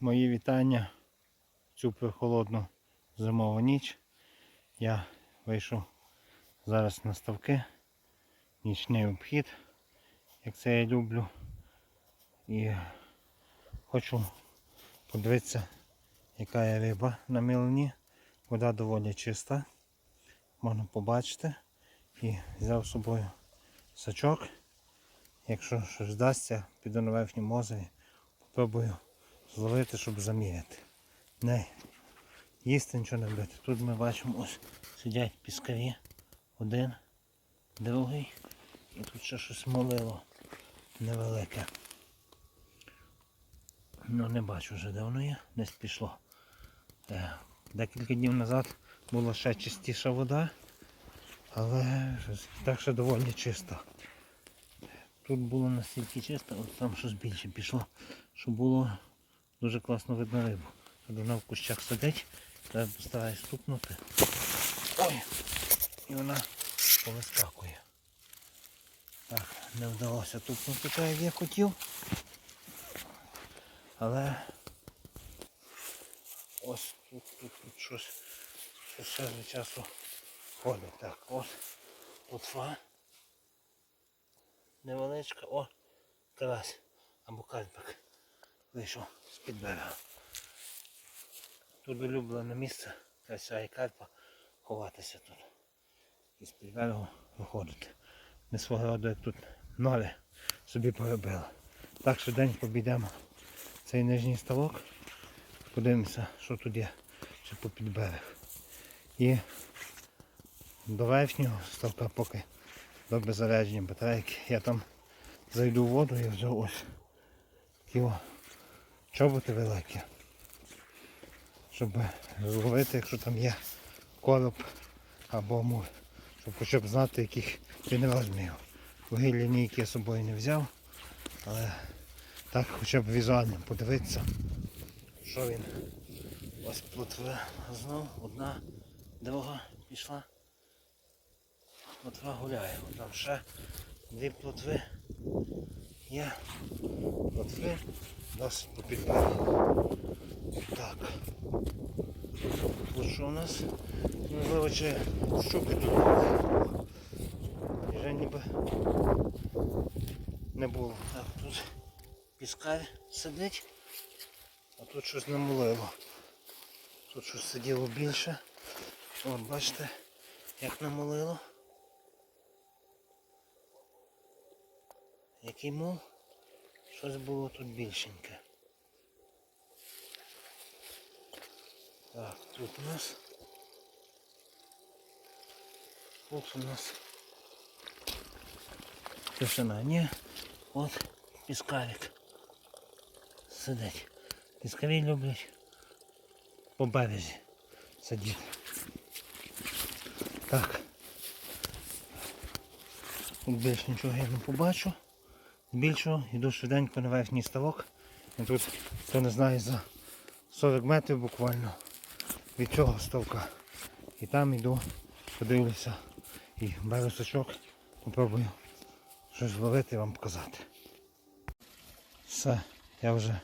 Мої вітання в цю прохолодну зимову ніч. Я вийшов зараз на ставки, нічний обхід, як це я люблю. І хочу подивитися, яка є риба на мілені. Вода доволі чиста, можна побачити. І взяв з собою сачок. Якщо щось вдасться, піду на верхньому озері, попробую зловити, щоб заміряти. Не їсти нічого не бити. Тут ми бачимо ось сидять піскарі. Один, другий. І тут ще щось молило невелике. Ну не бачу вже де воно є, десь пішло. Е, Декілька днів назад була ще чистіша вода, але так ще доволі чисто. Тут було настільки чисто, от там щось більше пішло, що було дуже класно видно рибу. Вона в кущах сидить, треба постараюсь стукнути. Ой! І вона повискакує. Так, не вдалося тупнути так, як я хотів. Але ось тут, тут, тут щось, щось ще часу ходить. Так, ось плотва. Невеличка, о, карась або карпик вийшов з-під берега. Тут улюблене місце, крася і карпа ховатися тут. І з-під берегу виходити. Ми свого роду як тут ноги собі поробили. Так швиденько обійдемо цей нижній ставок. Подивимося, що тут є, чи попід берег. І до верхнього ставка поки добре заряджені батарейки. Я там зайду в воду і вже ось такі о чоботи великі. Щоб зловити, якщо там є короб або мур. Щоб хоча б знати, яких він розмірів. Вугілля ніякі я з собою не взяв, але так хоча б візуально подивитися, що він. Ось плотви знов, одна, друга пішла. Плотва гуляє. Там ще дві плотви є. Плотви досить попід. Так. Тут що у нас? Можливо, чи щуки тут вже ніби не було. Так, тут піскар сидить, а тут щось намулило. Тут щось сиділо більше. От бачите, як намолило. Який мов? Щось було тут більшеньке. Так, тут у нас. Тут у нас тишина. Ні, от піскарик сидить. Піскарі люблять по березі сидіти. Так. Тут більше нічого я не побачу. Більшого йду швиденько на верхній ставок. І тут, хто не знає, за 40 метрів буквально від цього ставка. І там йду, подивлюся і беру сачок, попробую щось зловити і вам показати. Все, я вже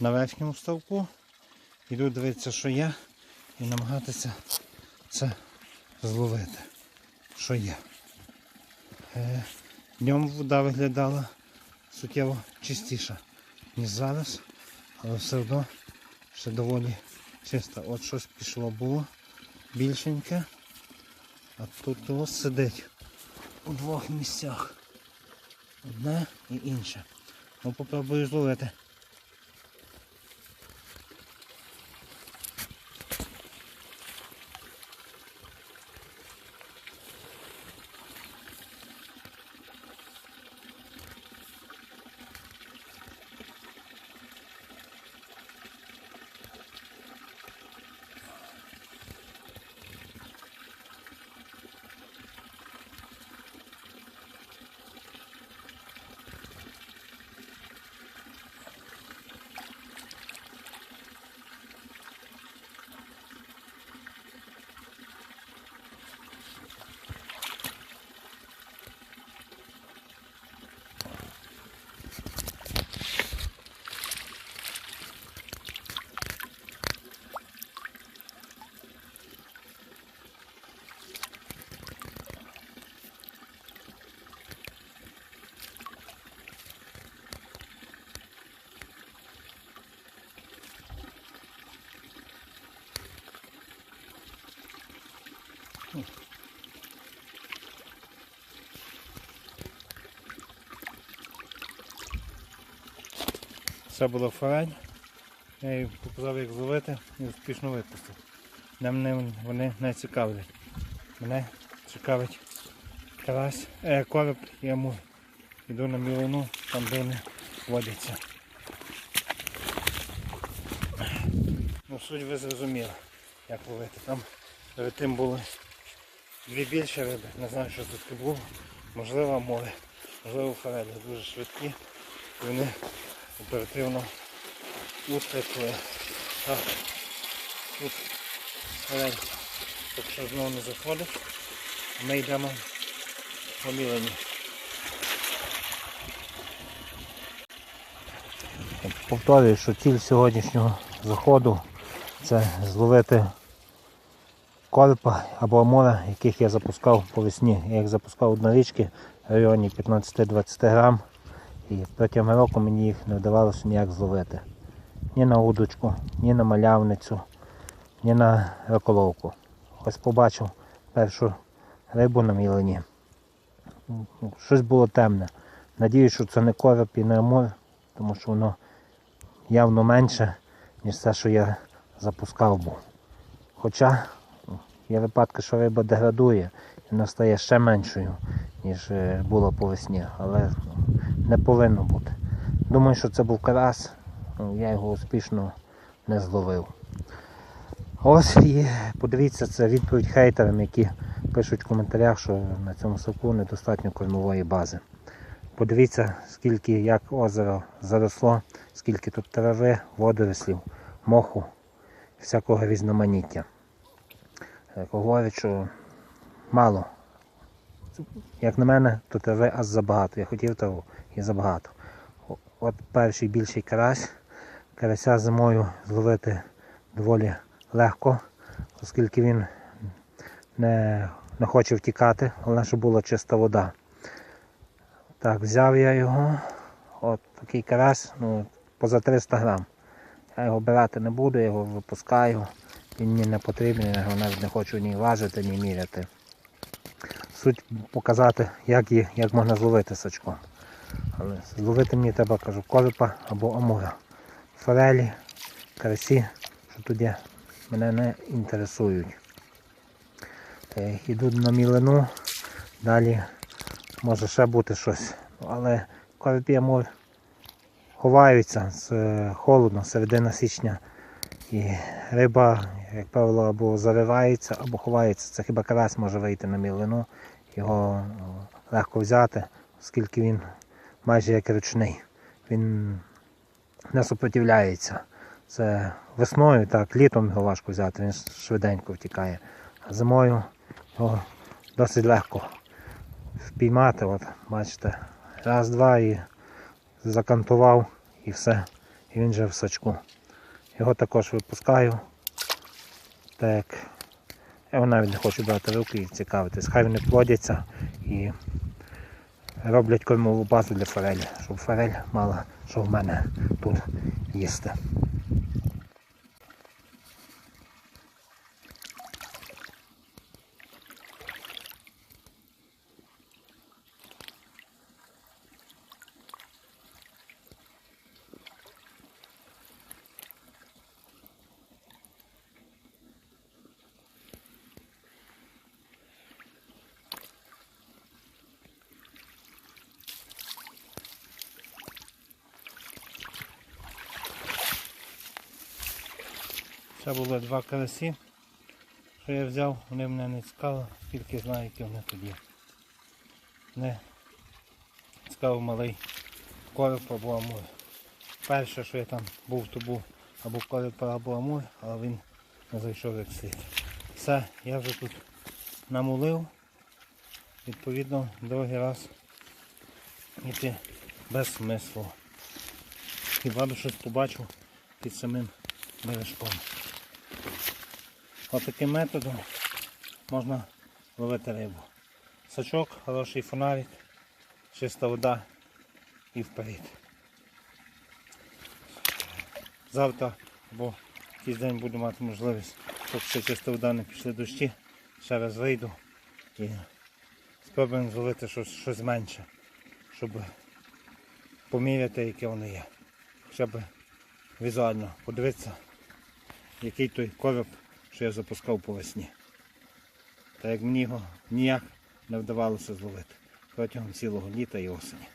на верхньому ставку. Йду дивитися, що є, і намагатися це зловити, що є. Е, Днем вода виглядала суттєво чистіша, ніж зараз, але все одно ще доволі чисто. От щось пішло було більшеньке, а тут ось сидить у двох місцях. Одне і інше. Ну попробую зловити. Це була форель. Я їй показав, як зловити і успішно випустив. Мене вони не цікавлять. Мене цікавить карась, е, короб і амур. Іду на мілину, там де вони водяться. Ну, суть ви зрозуміли, як ловити. Там перед тим були дві більші риби. Не знаю, що тут було. Можливо, море. Можливо, форелі дуже швидкі. Вони оперативно ускакли. Так. Тут поки знову не заходить. Ми йдемо по мілені. Повторюю, що ціль сьогоднішнього заходу це зловити корпа або амура, яких я запускав по весні. Я їх запускав однорічки в районі 15-20 грам. І протягом року мені їх не вдавалося ніяк зловити. Ні на удочку, ні на малявницю, ні на роколовку. Ось побачив першу рибу на мілені. Щось було темне. Надіюсь, що це не короб і не амур, тому що воно явно менше, ніж те, що я запускав був. Хоча є випадки, що риба деградує і вона стає ще меншою, ніж е, було по весні, але не повинно бути. Думаю, що це був карась, ну, я його успішно не зловив. Ось і подивіться, це відповідь хейтерам, які пишуть в коментарях, що на цьому соку недостатньо кормової бази. Подивіться, скільки як озеро заросло, скільки тут трави, водорослів, моху, всякого різноманіття. Говорять, що мало. Як на мене, то трави аж забагато. Я хотів траву і забагато. От перший більший карась. Карася зимою зловити доволі легко, оскільки він не, не хоче втікати, головне, щоб була чиста вода. Так, взяв я його. От такий карась, ну, поза 300 грам. Я його брати не буду, я його випускаю. Він мені не потрібен, я його навіть не хочу ні важити, ні міряти. Суть показати, як, є, як можна зловити сачком. Але зловити мені треба, кажу, колипа або амура. Форелі, карасі, що є, мене не інтересують. Е, Іду на мілину, далі може ще бути щось. Але короб і амур ховаються з е, холодно, середина січня. І риба, як правило, або заривається, або ховається. Це хіба карась може вийти на мілину, його легко взяти, оскільки він майже як ручний. Він не супротивляється. Це весною, так, літом його важко взяти, він швиденько втікає. А зимою його досить легко впіймати. От, бачите, раз, два і закантував і все. І він вже в сачку. Його також випускаю. Так. Я навіть не хочу брати руки і цікавитись. Хай вони плодяться і роблять кормову базу для форелі, щоб форель мала, що в мене тут їсти. Це було два карасі, що я взяв, вони мене не цікавили, тільки знаю, які вони є. Не цікавив малий короб або амур. Перше, що я там був, то був або короб, або амур, але він не зайшов як слід. Все, я вже тут намулив. Відповідно, другий раз йти без смислу. Хіба би щось побачив під самим бережком. Ось таким методом можна ловити рибу. Сачок, хороший фонарик, чиста вода і вперед. Завтра або якийсь день буду мати можливість, поки ще чиста вода не пішли дощі, ще раз вийду і спробуємо зловити щось, щось менше, щоб поміряти, яке воно є. Хоча б візуально подивитися, який той короб, що я запускав по весні. Та як мені його ніяк не вдавалося зловити протягом цілого літа і осені.